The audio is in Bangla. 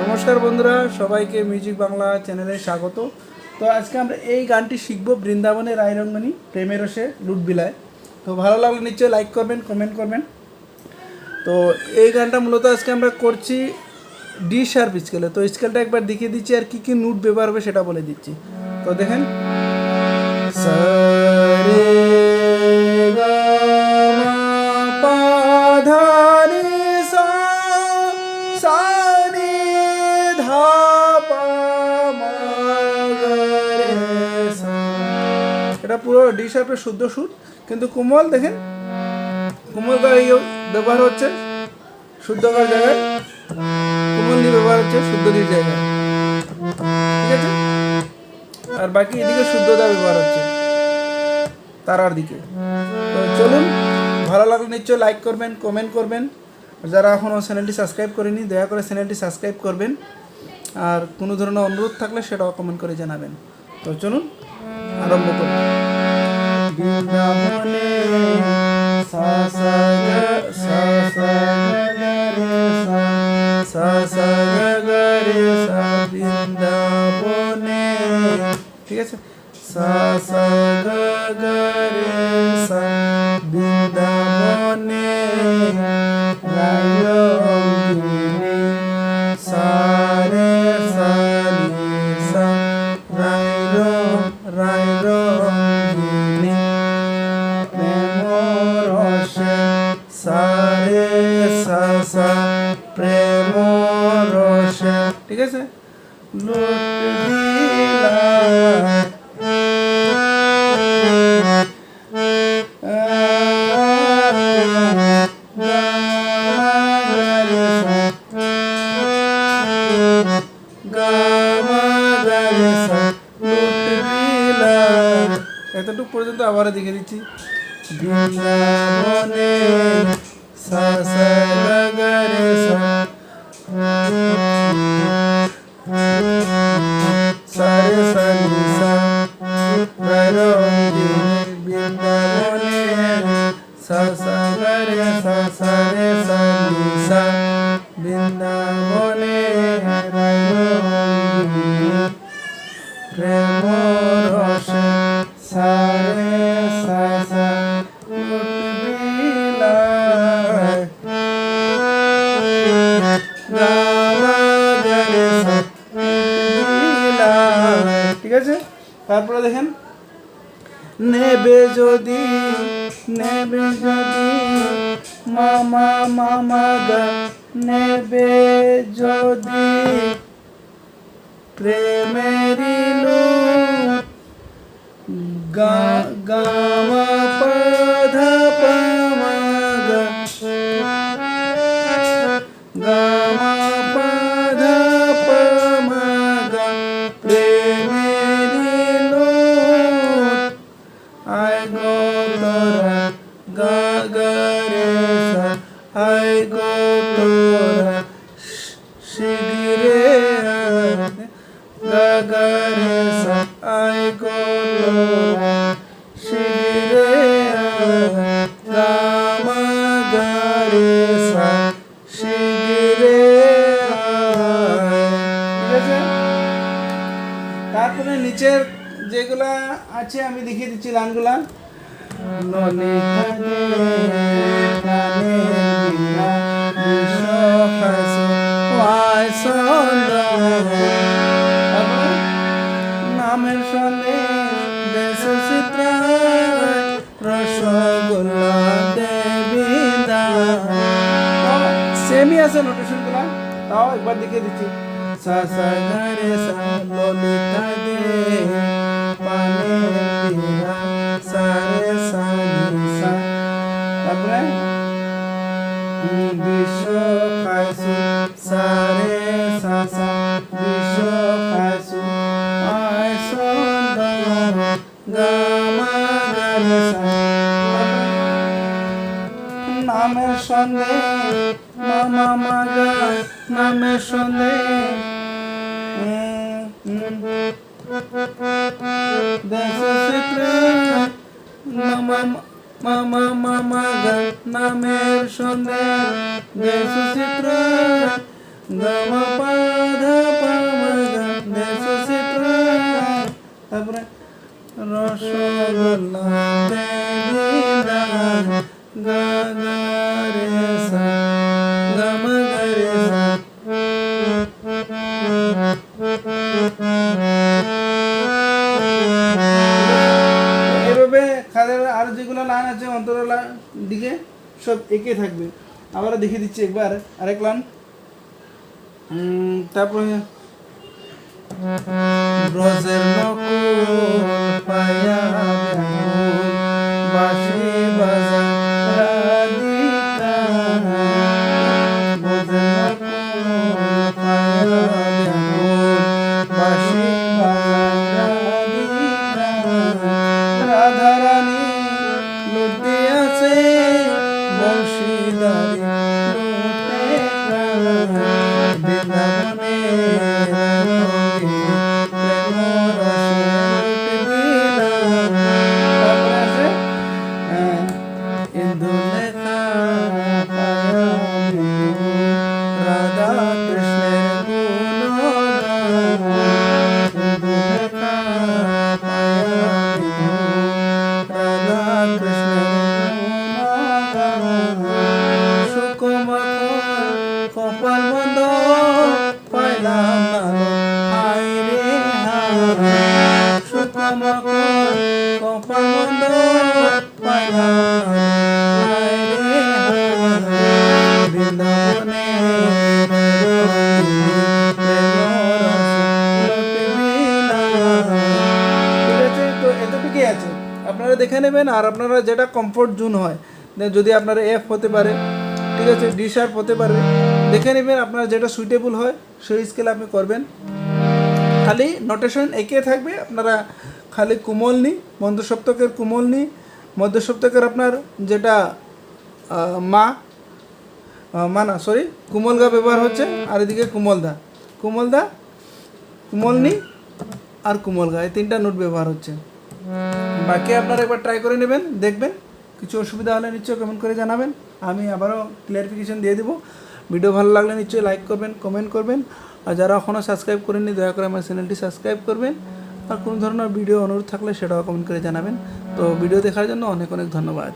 নমস্কার বন্ধুরা, সবাইকে মিউজিক বাংলা চ্যানেলে স্বাগত। তো আজকে আমরা এই গানটি শিখব বৃন্দাবনের রায়রঙ্গনী প্রেমের রসে লুটবিলায় তো ভালো লাগলে নিশ্চয়ই লাইক করবেন কমেন্ট করবেন। তো এই গানটা মূলত আজকে আমরা করছি ডি শার্প স্কেলে তো স্কেলটা একবার দেখিয়ে দিচ্ছি আর কি কি নোট ব্যবহার হবে সেটা বলে দিচ্ছি। তো দেখেন। এটা পুরো ডি শার্পের শুদ্ধ সুর কিন্তু কোমল, দেখেন। কোমল ব্যবহার হচ্ছে? শুদ্ধ গার জায়গায়? নি ব্যবহার হচ্ছে শুদ্ধ নির জায়গায়। ঠিক আছে? আর বাকি এদিকে শুদ্ধতা ব্যবহার হচ্ছে, তারার দিকে। তো চলুন, ভালো লাগলে নিশ্চয়ই লাইক করবেন কমেন্ট করবেন। যারা এখনও চ্যানেলটি সাবস্ক্রাইব করেনি, দয়া করে চ্যানেলটি সাবস্ক্রাইব করবেন। আর কোনো ধরনের অনুরোধ থাকলে সেটাও কমেন্ট করে জানাবেন। তো চলুন, আরম্ভ করি। বৃন্দাবনে সা সা সা গা রে সা বৃন্দাবনে ঠিক আছে? সা সা গা গা রে সা বৃন্দাবনে রায়ঙ্গিনী আবার দেখে দিচ্ছি বৃন্দাবনে সা সা গা গা সা সা রে সা নি সা রঙ্গিনী বৃন্দাবনে সা সা তারপরে দেখেন, নেবে যদি নেবে যদি, মামা মামা গা, নেবে যদি প্রেমেরি লুট গা গামা আয় গো তোরা শিগিরে গা গা রে সা আয় গো তোরা শিগিরে গা মা গা রে সা শিগিরে তারপরে নিচের যেগুলা আছে, আমি দেখিয়ে দিচ্ছি লাইনগুলা ললিতা নামের দেশ চিত্র রসগোল্লা দেবী সেমই আছে নোটেশনগুলা তাও একবার দেখিয়ে দিচ্ছি সা সা গা রে সা ললিতা দে পানে বিনা সা রে সা নি সা তারপরে বিশ্ব মামা মামা নামের সন্ধে দেশ চিত্র গম পাধ সব একে থাকবে। আবার দেখিয়ে দিচ্ছি একবার আরেক লান। তারপরে আপনারা দেখে নেবেন আর আপনারা যেটা কমফোর্ট জোন হয় যদি আপনার এফ হতে পারে, ঠিক আছে ডি শার্প হতে পারে, দেখে নেবেন আপনার যেটা সুইটেবল হয়, সেই স্কেলে আপনি করবেন। খালি নোটেশন একে থাকবে, আপনারা খালি কুমল নি মধ্য সপ্তকের কুমল নি মধ্য সপ্তকের আপনার যেটা মা মা না সরি কুমল গা ব্যবহার হচ্ছে, আর এদিকে কুমল দা। কুমল দা, কুমল নি, আর কুমল গা, এই তিনটা নোট ব্যবহার হচ্ছে। বাকি আপনারা একবার ট্রাই করে নেবেন, দেখবেন। কিছু অসুবিধা হলে নিশ্চয়ই কমেন্ট করে জানাবেন। আমি আবারও ক্লিয়ারিফিকেশন দিয়ে দেবো। ভিডিও ভালো লাগলে নিশ্চয়ই লাইক করবেন কমেন্ট করবেন। আর যারা এখনও সাবস্ক্রাইব করেননি, দয়া করে আমার চ্যানেলটি সাবস্ক্রাইব করবেন। আর কোনো ধরনের ভিডিও অনুরোধ থাকলে সেটাও কমেন্ট করে জানাবেন। তো ভিডিও দেখার জন্য অনেক অনেক ধন্যবাদ।